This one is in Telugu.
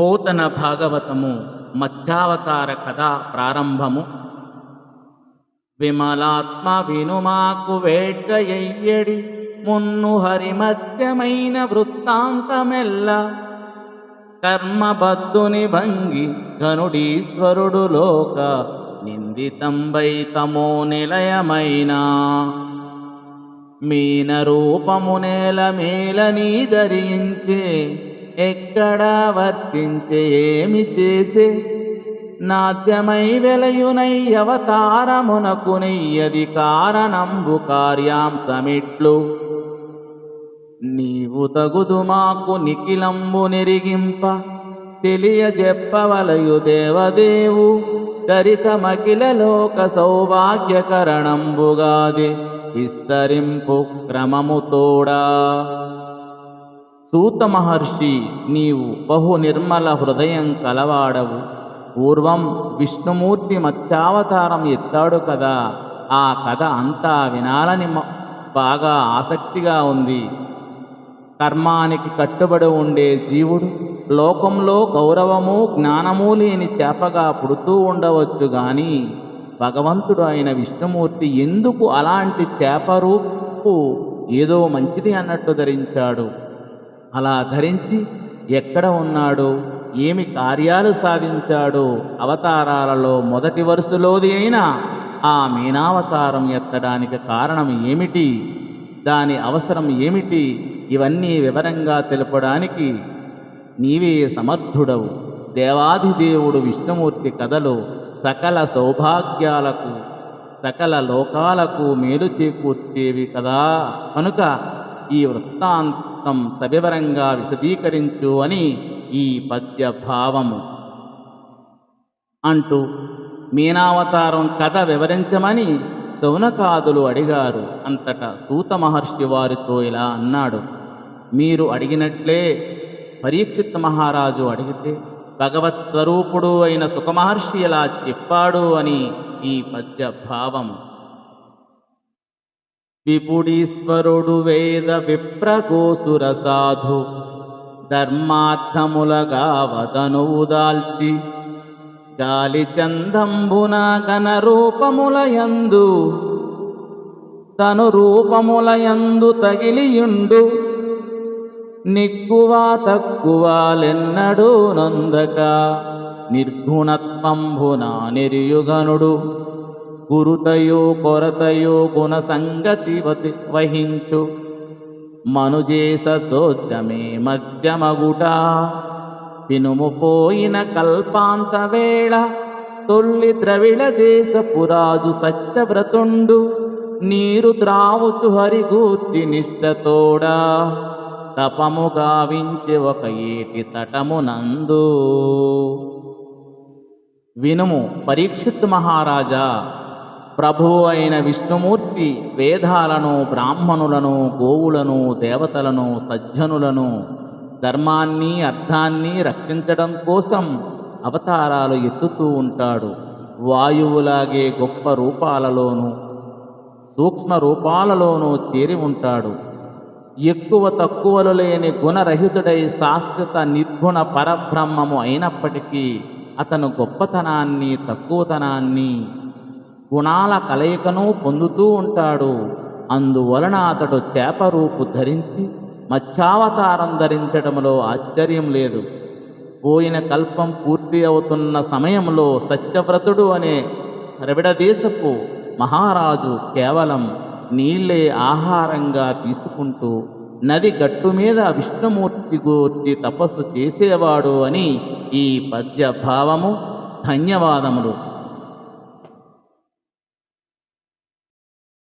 పోతన భాగవతము మధ్యావతార కథ ప్రారంభము. విమలాత్మ వినుమాకు వేడ్గయ్యడి మున్ను హరిమధ్యమైన వృత్తాంతమెల్ల. కర్మబద్ధుని భంగి గనుడీశ్వరుడు లోక నిందితంబై తమో నిలయమైనా. మీన రూపము నేల మేలని ధరించే ఎక్కడ వర్తించే ఏమి చేసే? నాద్యమై వెలయునై అవతారమునకు నెయ్యది కారణంబు కార్యాంశమిట్లు. నీవు తగుదు మాకు నిఖిలంబు నెరిగింప తెలియజెప్పవలయు దేవదేవు దరితమఖిల లోక సౌభాగ్యకరణంబుగాది విస్తరింపు క్రమము తోడా. సూత మహర్షి నీవు బహు నిర్మల హృదయం కలవాడవు. పూర్వం విష్ణుమూర్తి మత్స్యావతారం ఎత్తాడు కదా. ఆ కథ అంతా వినాలని బాగా ఆసక్తిగా ఉంది. కర్మానికి కట్టుబడి ఉండే జీవుడు లోకంలో గౌరవము జ్ఞానము లేని చేపగా పుడుతూ ఉండవచ్చు గాని భగవంతుడు అయిన విష్ణుమూర్తి ఎందుకు అలాంటి చేప రూపు? ఏదో మంచిది అన్నట్టు ధరించాడు. అలా ధరించి ఎక్కడ ఉన్నాడు ఏమి కార్యాలు సాధించాడు అవతారాలలో మొదటి వరుసలోది అయినా ఆ మీనావతారం ఎత్తడానికి కారణం ఏమిటి? దాని అవసరం ఏమిటి? ఇవన్నీ వివరంగా తెలపడానికి నీవే సమర్థుడవు. దేవాధిదేవుడు విష్ణుమూర్తి కథలు సకల సౌభాగ్యాలకు సకల లోకాలకు మేలు చేకూర్చేవి కదా. కనుక ఈ వృత్తాంత సవివరంగా విశదీకరించు అని ఈ పద్య భావము అంటూ మీనావతారం కథ వివరించమని శౌనకాదులు అడిగారు. అంతటా సూత మహర్షి వారితో ఇలా అన్నాడు. మీరు అడిగినట్లే పరీక్షిత్ మహారాజు అడిగితే భగవత్ స్వరూపుడు అయిన సుఖమహర్షి ఇలా చెప్పాడు అని ఈ పద్య భావము విపుడీశ్వరుడు వేద విప్రగోసుర సాధు. ధర్మార్థములగా వదనువు దాల్చి గాలి చందంబున గణ రూపములయందు తను రూపములయందు తగిలియుండు. నిగ్గువ తక్కువలెన్నడూ నొందక నిర్గుణత్వంభున నిర్యుగనుడు. గురుతయో కొరతయో గుణ సంగతి వతి వహించు. మనుజేస దోద్యమే మధ్యమగుట. వినుము పోయిన కల్పాంత వేళ తొల్లి ద్రవిడ దేశ పురాజు సత్యవ్రతుండు. నీరు త్రావుచు హరిగూర్చి నిష్టతోడా తపము గావించి ఒక ఏటి తటమునందు. వినుము పరీక్షిత్ మహారాజా. ప్రభువు అయిన విష్ణుమూర్తి వేదాలను బ్రాహ్మణులను గోవులను దేవతలను సజ్జనులను ధర్మాన్ని అర్థాన్ని రక్షించడం కోసం అవతారాలు ఎత్తుతూ ఉంటాడు. వాయువులాగే గొప్ప రూపాలలోనూ సూక్ష్మ రూపాలలోనూ చేరి ఉంటాడు. ఎక్కువ తక్కువలు లేని గుణరహితుడై శాశ్వత నిర్గుణ పరబ్రహ్మము అయినప్పటికీ అతను గొప్పతనాన్ని తక్కువతనాన్ని గుణాల కలయికను పొందుతూ ఉంటాడు. అందువలన అతడు చేప రూపు ధరించి మత్స్యావతారం ధరించడంలో ఆశ్చర్యం లేదు. పోయిన కల్పం పూర్తి అవుతున్న సమయంలో సత్యవ్రతుడు అనే రవిడదేశపు మహారాజు కేవలం నీళ్ళే ఆహారంగా తీసుకుంటూ నది గట్టు మీద విష్ణుమూర్తి గూర్చి తపస్సు చేసేవాడు అని ఈ పద్య భావము ధన్యవాదములు.